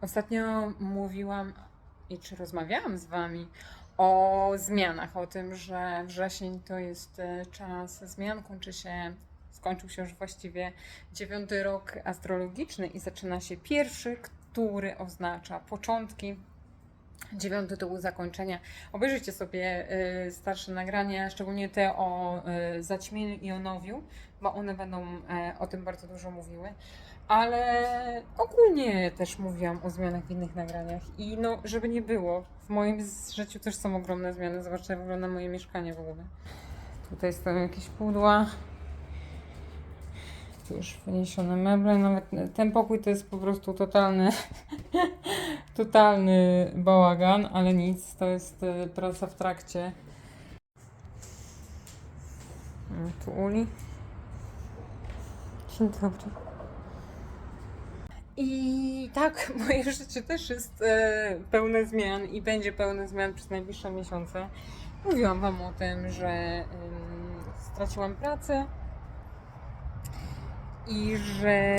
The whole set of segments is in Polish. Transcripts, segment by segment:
Ostatnio mówiłam i czy rozmawiałam z Wami o zmianach, o tym, że wrzesień to jest e, czas zmian, kończy się, skończył się już właściwie dziewiąty rok astrologiczny i zaczyna się pierwszy, który oznacza początki. Dziewiąty to był zakończenia. Obejrzyjcie sobie y, starsze nagrania, szczególnie te o y, zaćmieniu i o nowiu, bo one będą e, o tym bardzo dużo mówiły. Ale ogólnie też mówiłam o zmianach w innych nagraniach. I no, żeby nie było, w moim życiu też są ogromne zmiany. Zobaczcie, jak wygląda moje mieszkanie w ogóle. Tutaj stoją jakieś pudła. Tu już wyniesione meble. Nawet ten pokój to jest po prostu totalny, totalny bałagan, ale nic, to jest e, praca w trakcie. Mm, Tu Uli. Dzień dobry. I tak, moje życie też jest e, pełne zmian i będzie pełne zmian przez najbliższe miesiące. Mówiłam Wam o tym, że straciłam pracę i że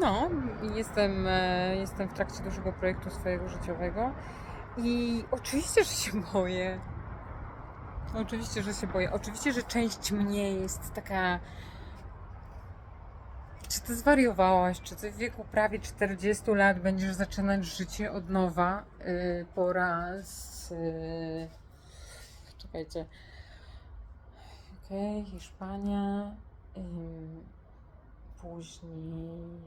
no, jestem, e, jestem w trakcie dużego projektu swojego życiowego i oczywiście, że się boję. Oczywiście, że się boję. Oczywiście, że część mnie jest taka czy ty zwariowałaś? Czy ty w wieku prawie 40 lat będziesz zaczynać życie od nowa yy, po raz. Yy... Czekajcie. Okej, Hiszpania. ym, później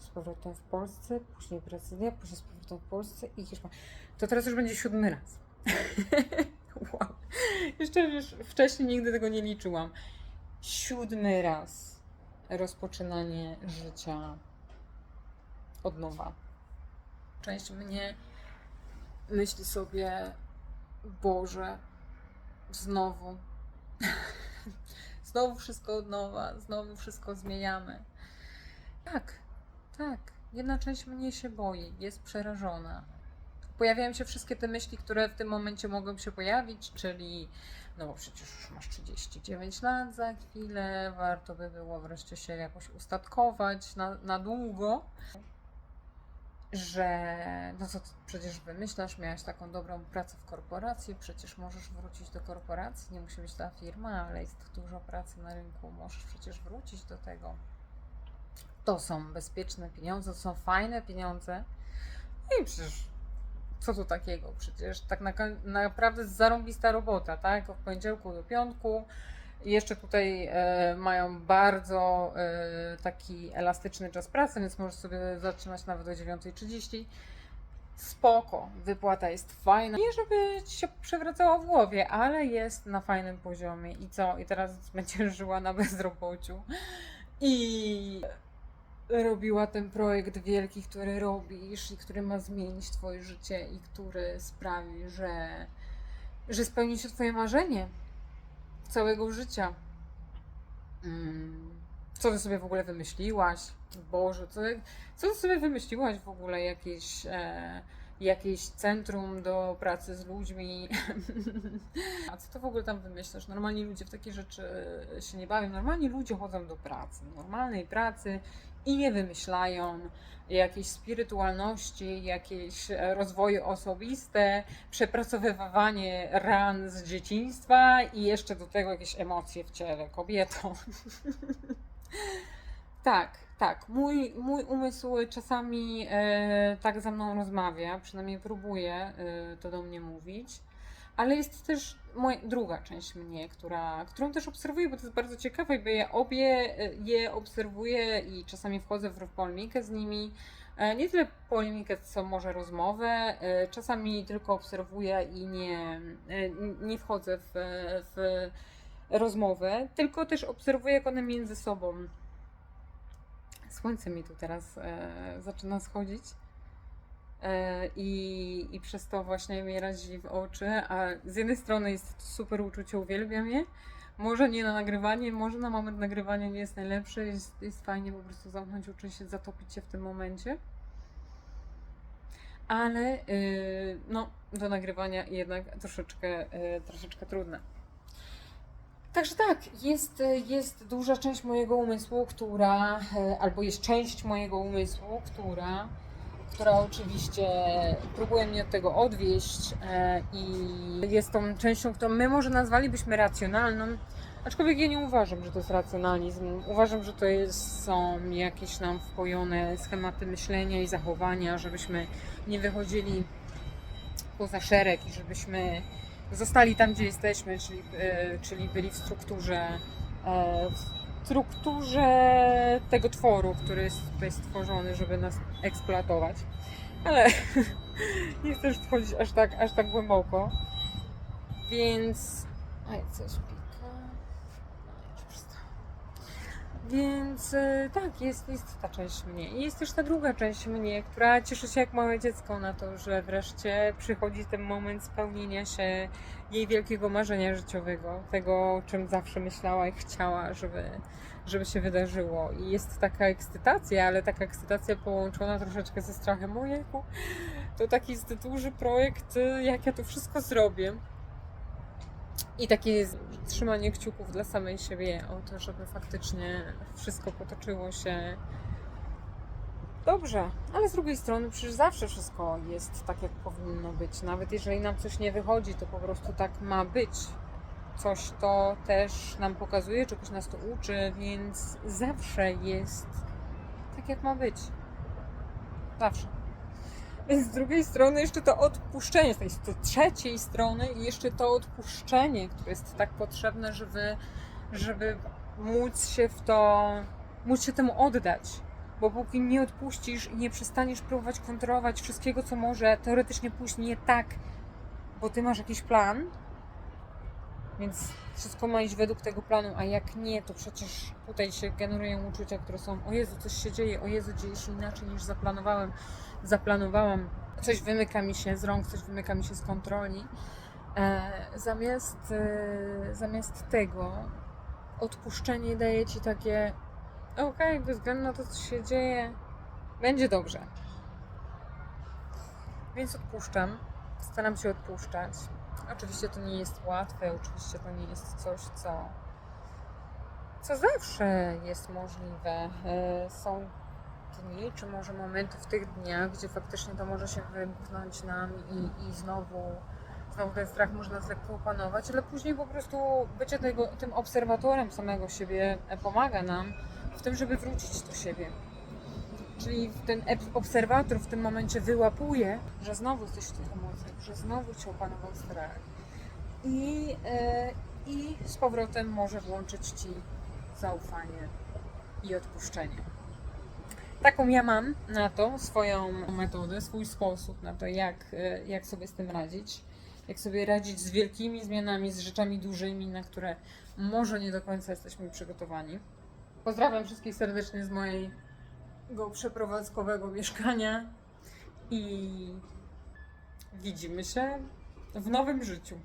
z powrotem w Polsce, później Brazylia, później z powrotem w Polsce i Hiszpania. To teraz już będzie siódmy raz. wow. Jeszcze wiesz, wcześniej nigdy tego nie liczyłam. Siódmy raz rozpoczynanie życia od nowa. Część mnie myśli sobie, Boże, znowu. znowu wszystko od nowa, znowu wszystko zmieniamy. Tak, tak. Jedna część mnie się boi, jest przerażona. Pojawiają się wszystkie te myśli, które w tym momencie mogą się pojawić, czyli no bo przecież już masz 39 lat za chwilę, warto by było wreszcie się jakoś ustatkować na, na długo, że no co ty przecież wymyślasz, miałaś taką dobrą pracę w korporacji, przecież możesz wrócić do korporacji, nie musi być ta firma, ale jest dużo pracy na rynku, możesz przecież wrócić do tego. To są bezpieczne pieniądze, to są fajne pieniądze. No i przecież co tu takiego? Przecież tak na, naprawdę zarąbista robota, tak? Od poniedziałku do piątku. Jeszcze tutaj e, mają bardzo e, taki elastyczny czas pracy, więc możesz sobie zatrzymać nawet o 9.30. Spoko, wypłata jest fajna. Nie, żeby ci się przewracała w głowie, ale jest na fajnym poziomie. I co? I teraz będziesz żyła na bezrobociu. I robiła ten projekt wielki, który robisz i który ma zmienić Twoje życie i który sprawi, że, że spełni się Twoje marzenie całego życia. Mm. Co Ty sobie w ogóle wymyśliłaś? Boże, co, co Ty sobie wymyśliłaś w ogóle? Jakieś, e, jakieś centrum do pracy z ludźmi? A co Ty w ogóle tam wymyślasz? Normalni ludzie w takie rzeczy się nie bawią. Normalni ludzie chodzą do pracy, normalnej pracy i nie wymyślają jakiejś spirytualności, jakieś e, rozwoje osobiste, przepracowywanie ran z dzieciństwa i jeszcze do tego jakieś emocje w ciele kobietą. tak, tak. Mój, mój umysł czasami e, tak ze mną rozmawia, przynajmniej próbuje e, to do mnie mówić. Ale jest też moja druga część mnie, która, którą też obserwuję, bo to jest bardzo ciekawe, bo ja obie e, je obserwuję i czasami wchodzę w polemikę z nimi. E, Nie tyle polemikę, co może rozmowę. E, Czasami tylko obserwuję i nie, e, nie wchodzę w, w rozmowę, tylko też obserwuję, jak one między sobą. Słońce mi tu teraz e, zaczyna schodzić. E, I, I przez to właśnie mnie razi w oczy, a z jednej strony jest to super uczucie, uwielbiam je. Może nie na nagrywanie, może na moment nagrywania nie jest najlepsze, jest, jest fajnie po prostu zamknąć oczy i się zatopić się w tym momencie. Ale yy, no, do nagrywania jednak troszeczkę, yy, troszeczkę trudne. Także tak, jest, jest duża część mojego umysłu, która, y, albo jest część mojego umysłu, która która oczywiście próbuje mnie od tego odwieść e, i jest tą częścią, którą my może nazwalibyśmy racjonalną, aczkolwiek ja nie uważam, że to jest racjonalizm. Uważam, że to jest, są jakieś nam wpojone schematy myślenia i zachowania, żebyśmy nie wychodzili poza szereg i żebyśmy zostali tam, gdzie jesteśmy, czyli, e, czyli byli w strukturze e, w strukturze tego tworu, który jest tutaj stworzony, żeby nas eksploatować. Ale nie chcę już wchodzić aż tak, aż tak głęboko. Więc. Aj, coś pika. No, już przestało. Więc e, tak, jest, jest ta część mnie. I jest też ta druga część mnie, która cieszy się jak małe dziecko na to, że wreszcie przychodzi ten moment spełnienia się jej wielkiego marzenia życiowego, tego, o czym zawsze myślała i chciała, żeby, żeby się wydarzyło. I jest taka ekscytacja, ale taka ekscytacja połączona troszeczkę ze strachem. Ojejku, to taki jest duży projekt, y, jak ja to wszystko zrobię. I takie trzymanie kciuków dla samej siebie o to, żeby faktycznie wszystko potoczyło się dobrze. Ale z drugiej strony przecież zawsze wszystko jest tak, jak powinno być. Nawet jeżeli nam coś nie wychodzi, to po prostu tak ma być. Coś to też nam pokazuje, czegoś nas to uczy, więc zawsze jest tak, jak ma być. Zawsze. Więc z drugiej strony jeszcze to odpuszczenie, z tej trzeciej strony i jeszcze to odpuszczenie, które jest tak potrzebne, żeby, żeby móc się w to, móc się temu oddać. Bo póki nie odpuścisz i nie przestaniesz próbować kontrolować wszystkiego, co może teoretycznie pójść nie tak, bo ty masz jakiś plan, więc wszystko ma iść według tego planu, a jak nie, to przecież tutaj się generują uczucia, które są o Jezu, coś się dzieje, o Jezu, dzieje się inaczej niż zaplanowałem, zaplanowałam, coś wymyka mi się z rąk, coś wymyka mi się z kontroli. E, zamiast, e, zamiast tego odpuszczenie daje Ci takie okej, bez względu na to, co się dzieje, będzie dobrze. Więc odpuszczam, staram się odpuszczać. Oczywiście to nie jest łatwe, oczywiście to nie jest coś, co, co zawsze jest możliwe. E, Są dni, czy może momenty w tych dniach, gdzie faktycznie to może się wymknąć nam i, i znowu, znowu ten strach może nas lekko opanować, ale później po prostu bycie tego, tym obserwatorem samego siebie pomaga nam w tym, żeby wrócić do siebie. Czyli ten obserwator w tym momencie wyłapuje, że znowu jesteś w tych emocjach, że znowu cię opanował strach. I, e, I z powrotem może włączyć ci zaufanie i odpuszczenie. Taką ja mam na to swoją metodę, swój sposób na to, jak, e, jak sobie z tym radzić. Jak sobie radzić z wielkimi zmianami, z rzeczami dużymi, na które może nie do końca jesteśmy przygotowani. Pozdrawiam wszystkich serdecznie z mojego przeprowadzkowego mieszkania i widzimy się w nowym życiu.